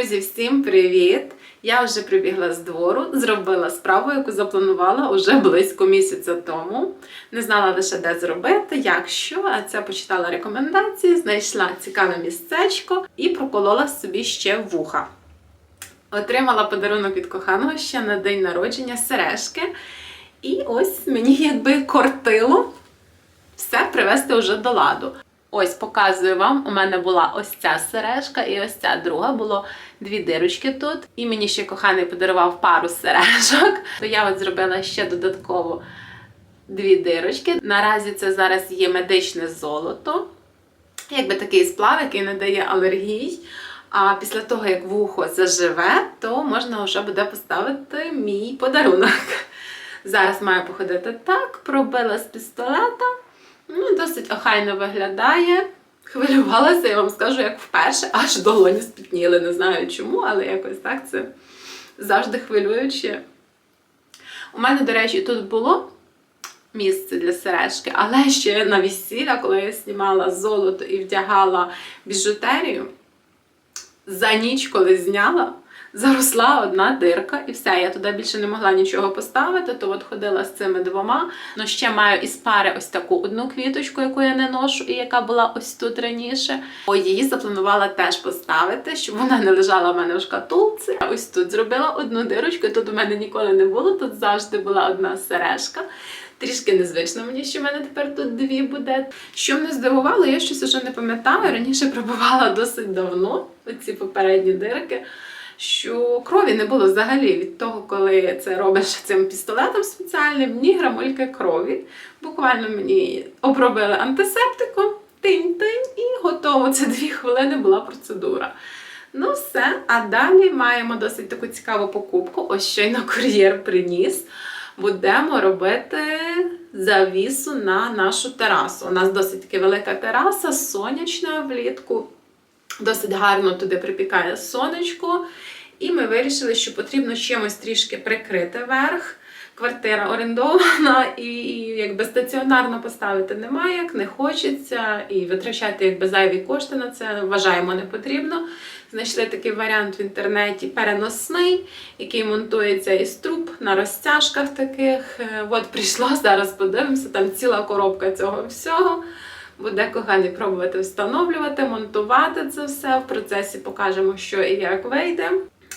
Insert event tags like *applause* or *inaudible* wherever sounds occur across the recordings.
Друзі, всім привіт! Я вже прибігла з двору, зробила справу, яку запланувала уже близько місяця тому. Не знала лише де зробити, як що, а це почитала рекомендації, знайшла цікаве місцечко і проколола собі ще вуха. Отримала подарунок від коханого ще на день народження сережки. І ось мені якби кортило все привести вже до ладу. Ось показую вам. У мене була ось ця сережка і ось ця друга. Було дві дирочки тут. І мені ще коханий подарував пару сережок. То я от зробила ще додатково дві дирочки. Наразі це зараз є медичне золото. Якби такий сплав, який не дає алергій. А після того, як вухо заживе, то можна вже буде поставити мій подарунок. Зараз маю походити так, пробила з пістолета. Ну, досить охайно виглядає. Хвилювалася, я вам скажу, як вперше, аж долоні спітніли. Не знаю чому, але якось так це завжди хвилююче. У мене, до речі, тут було місце для сережки, але ще на весілля, коли я знімала золото і вдягала біжутерію, за ніч, коли зняла, заросла одна дирка, і все. Я туди більше не могла нічого поставити, то от ходила з цими двома. Ну ще маю із пари ось таку одну квіточку, яку я не ношу, і яка була ось тут раніше. О, її запланувала теж поставити, щоб вона не лежала в мене в шкатулці. Ось тут зробила одну дирочку, тут у мене ніколи не було, тут завжди була одна сережка. Трішки незвично мені, що в мене тепер тут дві буде. Що мене здивувало, я щось уже не пам'ятаю. Раніше пробувала досить давно оці попередні дирки, що крові не було взагалі від того, коли це робиш цим пістолетом спеціальним, ні грамульки крові. Буквально мені обробили антисептиком, тинь-тинь, і готово. Це дві хвилини була процедура. Ну, все. А далі маємо досить таку цікаву покупку. Ось щойно кур'єр приніс будемо робити завісу на нашу терасу. У нас досить таки велика тераса, сонячна влітку. Досить гарно туди припікає сонечко. І ми вирішили, що потрібно чимось трішки прикрити верх. Квартира орендована, і, і якби стаціонарно поставити немає, як не хочеться, і витрачати якби зайві кошти на це вважаємо не потрібно. Знайшли такий варіант в інтернеті переносний, який монтується із труб на розтяжках таких. Е, От прийшло, зараз подивимося, там ціла коробка цього всього. Буде коханий пробувати встановлювати, монтувати це все. В процесі покажемо, що і як вийде.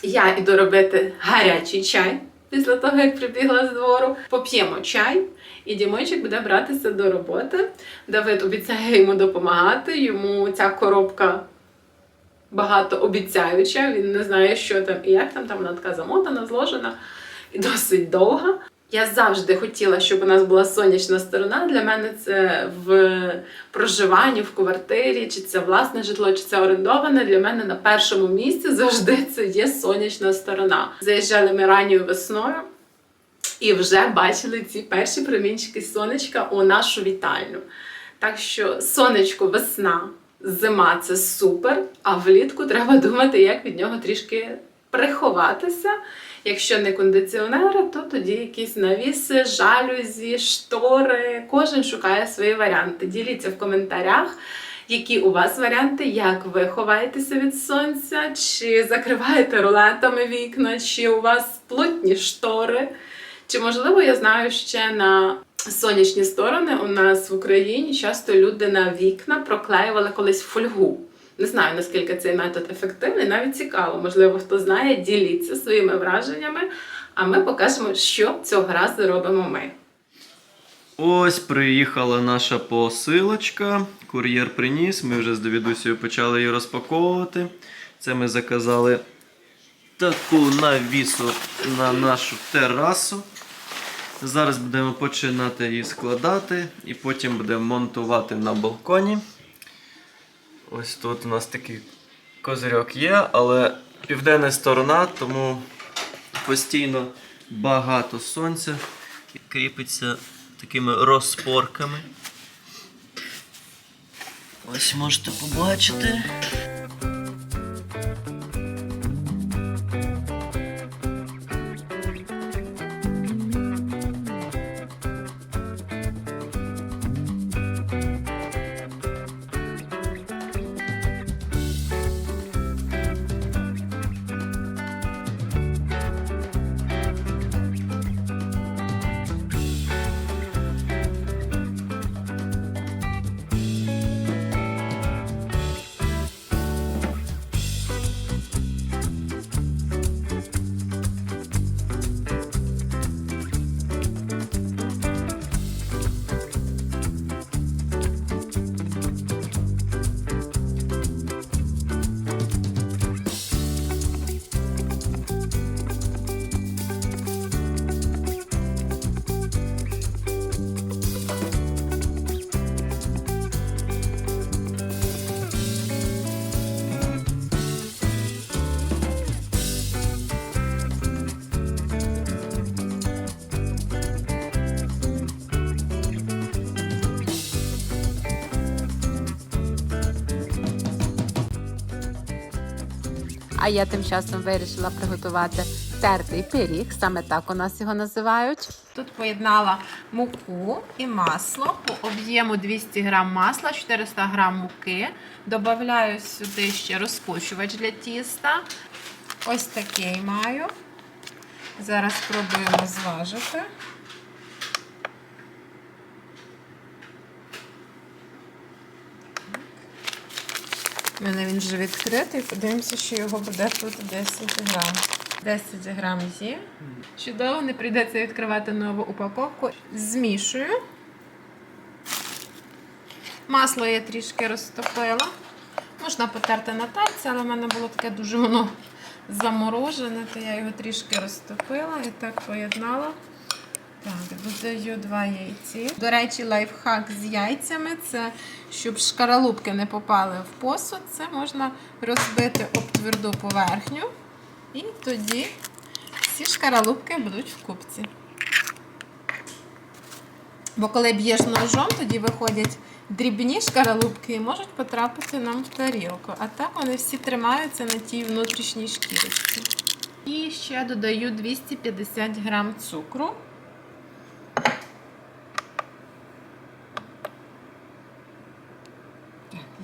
Я іду робити гарячий чай після того, як прибігла з двору. Поп'ємо чай, і Дімончик буде братися до роботи. Давид обіцяє йому допомагати. Йому ця коробка багато обіцяюча. Він не знає, що там і як там. Там вона така замотана, зложена і досить довга. Я завжди хотіла, щоб у нас була сонячна сторона. Для мене це в проживанні в квартирі, чи це власне житло, чи це орендоване. Для мене на першому місці завжди це є сонячна сторона. Заїжджали ми ранньою весною і вже бачили ці перші промінчики сонечка у нашу вітальню. Так що сонечко, весна, зима це супер, а влітку треба думати, як від нього трішки приховатися. Якщо не кондиціонери, то тоді якісь навіси, жалюзі, штори. Кожен шукає свої варіанти. Діліться в коментарях, які у вас варіанти, як ви ховаєтеся від сонця, чи закриваєте рулетами вікна, чи у вас плотні штори. Чи можливо, я знаю ще на сонячні сторони у нас в Україні часто люди на вікна проклеювали колись фольгу. Не знаю, наскільки цей метод ефективний, навіть цікаво. Можливо, хто знає, діліться своїми враженнями, а ми покажемо, що цього разу робимо ми. Ось приїхала наша посилочка. Кур'єр приніс. Ми вже з Давідусею почали її розпаковувати. Це ми заказали таку навісу на нашу терасу. Зараз будемо починати її складати і потім будемо монтувати на балконі. Ось тут у нас такий козирьок є, але південна сторона, тому постійно багато сонця і кріпиться такими розпорками. Ось можете побачити. А я тим часом вирішила приготувати тертий пиріг, саме так у нас його називають. Тут поєднала муку і масло по об'єму 200 г масла, 400 г муки. Добавляю сюди ще розпушувач для тіста. Ось такий маю. Зараз спробуємо зважити. У мене він вже відкритий. Подивимося, що його буде тут 10 грам. 10 грам є. Чудово, не прийдеться відкривати нову упаковку. Змішую. Масло я трішки розтопила. Можна потерти на тальці, але в мене було таке дуже воно заморожене, то я його трішки розтопила і так поєднала. Так, додаю два яйці. До речі, лайфхак з яйцями це щоб шкаралупки не попали в посуд. Це можна розбити об тверду поверхню. І тоді всі шкаралупки будуть в купці. Бо коли б'єш ножом, тоді виходять дрібні шкаралупки і можуть потрапити нам в тарілку. А так вони всі тримаються на тій внутрішній шкірочці. І ще додаю 250 грам цукру.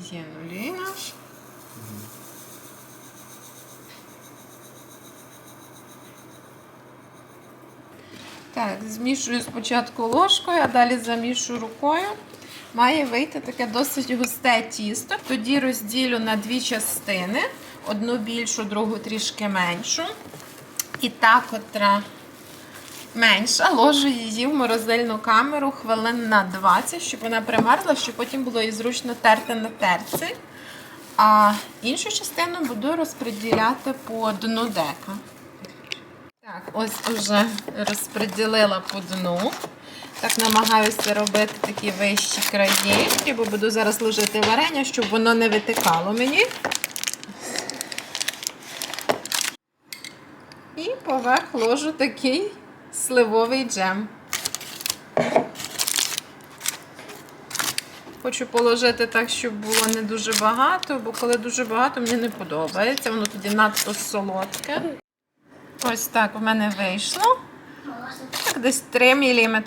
Так, є нуліна. Так, змішую спочатку ложкою, а далі замішую рукою. Має вийти таке досить густе тісто. Тоді розділю на дві частини: одну більшу, другу трішки меншу. І та, котра менша, ложу її в морозильну камеру хвилин на 20, щоб вона примерзла, щоб потім було її зручно терти на терці. А іншу частину буду розподіляти по дну дека. Так, ось вже розподілила по дну. Так намагаюся робити такі вищі краї, бо буду зараз ложити варення, щоб воно не витикало мені. І поверх ложу такий сливовий джем. Хочу положити так, щоб було не дуже багато, бо коли дуже багато, мені не подобається. Воно тоді надто солодке. Ось так в мене вийшло. Так, десь 3 мм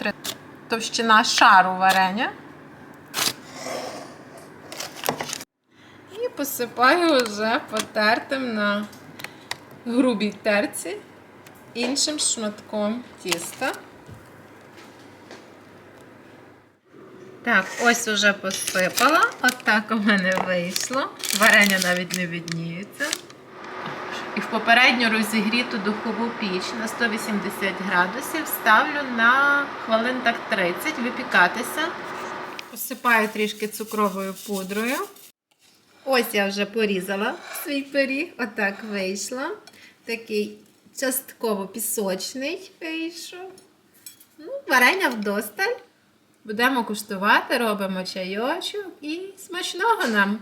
товщина шару варення. І посипаю вже потертим на грубій терці іншим шматком тіста. Так, ось уже посипала. Отак у мене вийшло. Варення навіть не відніється. І в попередньо розігріту духову піч на 180 градусів ставлю на хвилин так 30 випікатися. Посипаю трішки цукровою пудрою. Ось я вже порізала свій пиріг. Отак вийшло. Такий частково пісочний вийшов. Ну, варення вдосталь. Будемо куштувати, робимо чайочок і смачного нам.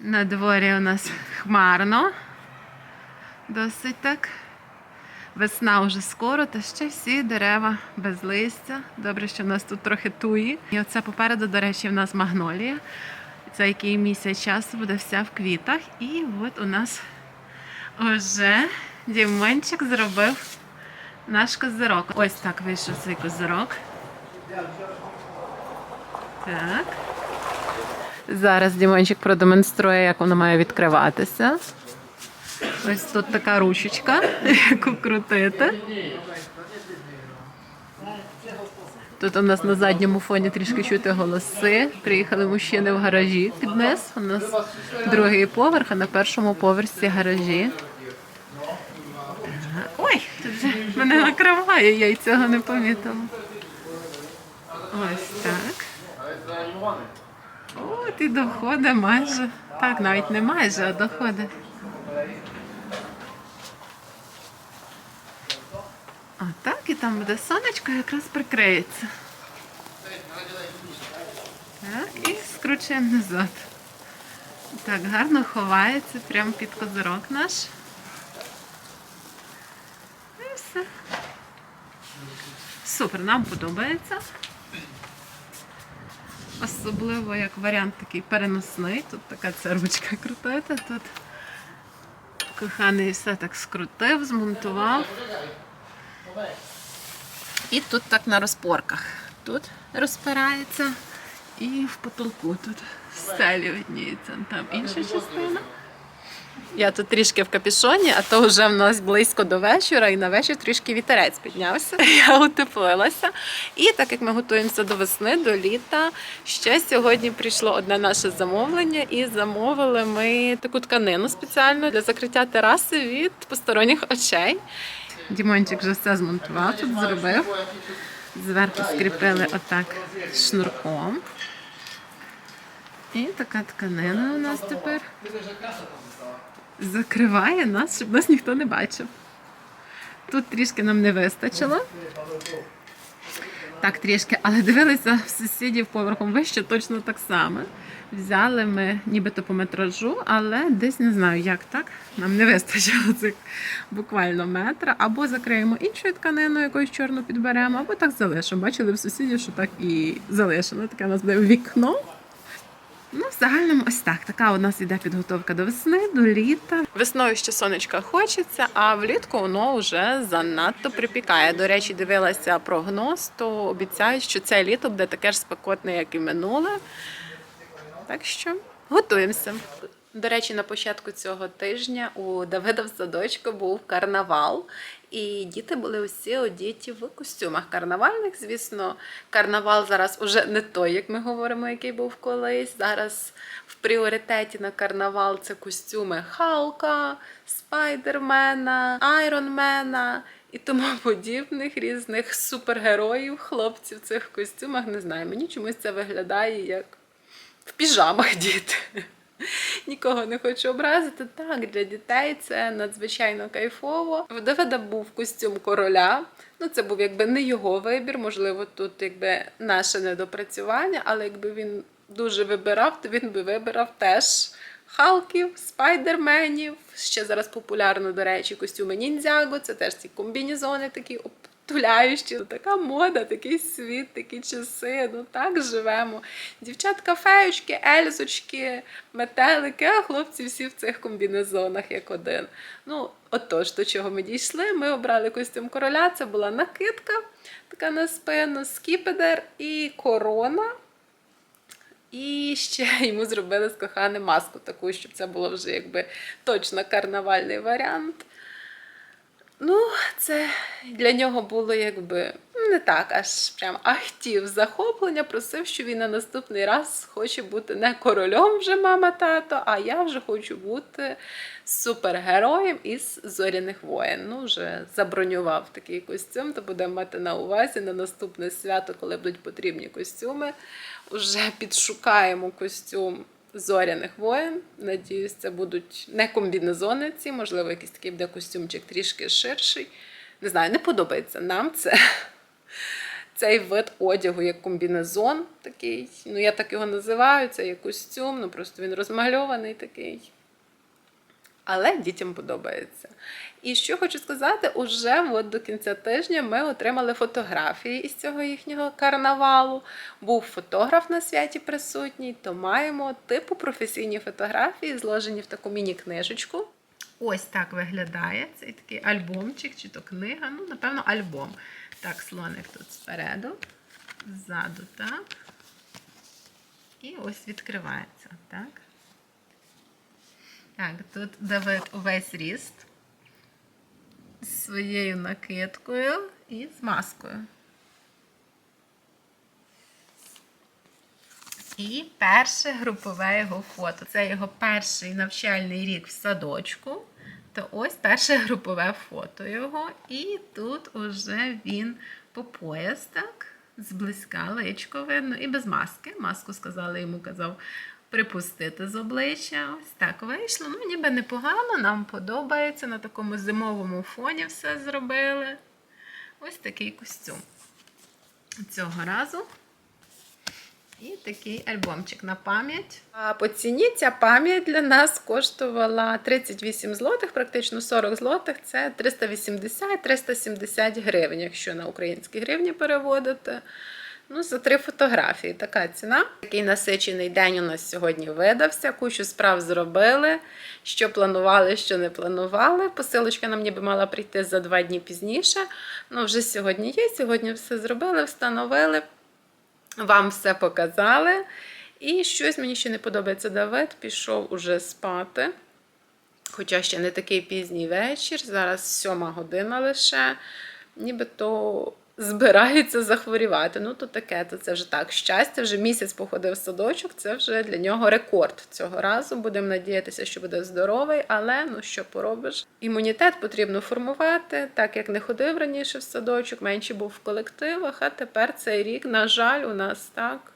На дворі у нас хмарно. Досить так. Весна вже скоро, та ще всі дерева без листя. Добре, що в нас тут трохи туї. І оце попереду, до речі, в нас магнолія. Це який місяць часу буде вся в квітах. І от у нас вже Дімончик зробив наш козирок. Ось так вийшов цей козирок. Так. Зараз Дімончик продемонструє, як воно має відкриватися. Ось тут така ручечка, *laughs* яку крутити. Тут у нас на задньому фоні трішки чути голоси. Приїхали мужчини в гаражі під низ. У нас другий поверх, а на першому поверсі гаражі. Ой, тут вже мене накриває, я й цього не помітила. Ось так. От і доходить майже. Так, навіть не майже, а доходить. А так, і там буде сонечко, якраз прикриється. Так, і скручуємо назад. Так, гарно ховається прямо під козирок наш. Все. Супер, нам подобається. Особливо як варіант такий переносний. Тут така ця ручка крутити, тут Коханий все так скрутив, змонтував. І тут так на розпорках. Тут розпирається і в потолку тут стелі видніється. Там інша частина. Я тут трішки в капюшоні, а то вже в нас близько до вечора, і на вечір трішки вітерець піднявся. *laughs* Я утеплилася. І так як ми готуємося до весни, до літа, ще сьогодні прийшло одне наше замовлення, і замовили ми таку тканину спеціально для закриття тераси від посторонніх очей. Дімончик вже все змонтував, тут зробив. Зверху скріпили отак шнурком. І така тканина у нас тепер закриває нас, щоб нас ніхто не бачив. Тут трішки нам не вистачило. Так, трішки, але дивилися в сусідів поверхом вище точно так само. Взяли ми нібито по метражу, але десь не знаю, як так. Нам не вистачило цих буквально метра. Або закриємо іншою тканиною, якоюсь чорну підберемо, або так залишимо. Бачили в сусідів, що так і залишено. Таке у нас буде вікно. Ну, в загальному ось так. Така у нас іде підготовка до весни, до літа. Весною ще сонечка хочеться, а влітку воно вже занадто припікає. До речі, дивилася прогноз, то обіцяють, що це літо буде таке ж спекотне, як і минуле. Так що готуємося. До речі, на початку цього тижня у Давида в садочку був карнавал, і діти були усі одіті в костюмах карнавальних. Звісно, карнавал зараз уже не той, як ми говоримо, який був колись. Зараз в пріоритеті на карнавал це костюми Халка, Спайдермена, Айронмена. І тому *laughs* подібних різних супергероїв, хлопців в цих костюмах не знаю. Мені чомусь це виглядає як в піжамах *laughs* діти. Нікого не хочу образити. Так, для дітей це надзвичайно кайфово. В Давида був костюм короля. Ну, це був якби не його вибір, можливо, тут якби наше недопрацювання, але якби він дуже вибирав, то він би вибирав теж Халків, спайдерменів. Ще зараз популярно, до речі, костюми ніндзяго. Це теж ці комбінезони такі обтуляючі. Така мода, такий світ, такі часи. Ну так живемо. Дівчатка феючки, ельзочки, метелики, а хлопці всі в цих комбінезонах як один. Ну, отож, до чого ми дійшли. Ми обрали костюм короля. Це була накидка, така на спину, скіпедер і корона. І ще йому зробили з кохани маску таку, щоб це було вже якби точно карнавальний варіант. Ну, це для нього було якби не так, аж прям ахтів захоплення, просив, що він на наступний раз хоче бути не королем вже мама тато, а я вже хочу бути супергероєм із зоряних воєн. Ну, вже забронював такий костюм, то будемо мати на увазі на наступне свято, коли будуть потрібні костюми. Уже підшукаємо костюм зоряних воїн. Надіюсь, це будуть не комбінезони ці, можливо, якийсь такий буде костюмчик трішки ширший. Не знаю, не подобається нам це. Цей вид одягу як комбінезон такий. Ну, я так його називаю, це є костюм, ну просто він розмальований такий. Але дітям подобається. І що хочу сказати, уже от до кінця тижня ми отримали фотографії із цього їхнього карнавалу. Був фотограф на святі присутній, то маємо типу професійні фотографії, зложені в таку міні-книжечку. Ось так виглядає цей такий альбомчик, чи то книга, ну, напевно, альбом. Так, слоник тут спереду, ззаду, так. І ось відкривається, так. Так, тут Давид увесь ріст з своєю накидкою і з маскою. І перше групове його фото. Це його перший навчальний рік в садочку. То ось перше групове фото його. І тут уже він по пояс, так, зблизька личко видно, і без маски. Маску сказали йому, казав припустити з обличчя. Ось так вийшло. Ну, ніби непогано, нам подобається. На такому зимовому фоні все зробили. Ось такий костюм. Цього разу. І такий альбомчик на пам'ять. А по ціні ця пам'ять для нас коштувала 38 злотих, практично 40 злотих. Це 380-370 гривень, якщо на українські гривні переводити. Ну, за три фотографії така ціна. Такий насичений день у нас сьогодні видався. Кучу справ зробили. Що планували, що не планували. Посилочка нам ніби мала прийти за два дні пізніше. Ну, вже сьогодні є. Сьогодні все зробили, встановили. Вам все показали. І щось мені ще не подобається. Давид пішов уже спати. Хоча ще не такий пізній вечір, зараз сьома година лише, нібито збирається захворівати. Ну, то таке, то це вже так. Щастя, вже місяць походив в садочок, це вже для нього рекорд цього разу. Будемо надіятися, що буде здоровий, але ну що поробиш? Імунітет потрібно формувати, так як не ходив раніше в садочок, менше був в колективах, а тепер цей рік, на жаль, у нас так.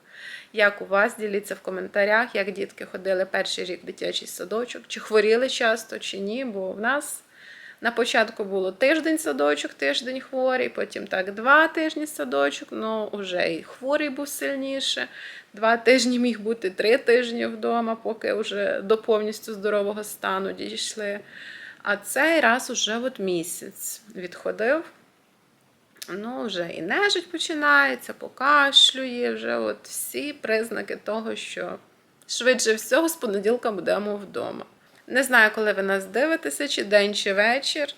Як у вас діліться в коментарях, як дітки ходили перший рік в дитячий садочок, чи хворіли часто, чи ні, бо в нас на початку було тиждень садочок, тиждень хворий, потім так два тижні садочок, ну вже і хворий був сильніше. Два тижні міг бути три тижні вдома, поки вже до повністю здорового стану дійшли. А цей раз уже от місяць відходив. Ну, вже і нежить починається, покашлює, вже от всі признаки того, що швидше всього з понеділка будемо вдома. Не знаю, коли ви нас дивитеся, чи день, чи вечір.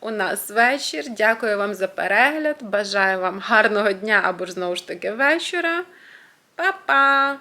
У нас вечір. Дякую вам за перегляд. Бажаю вам гарного дня або ж знову ж таки вечора. Па-па!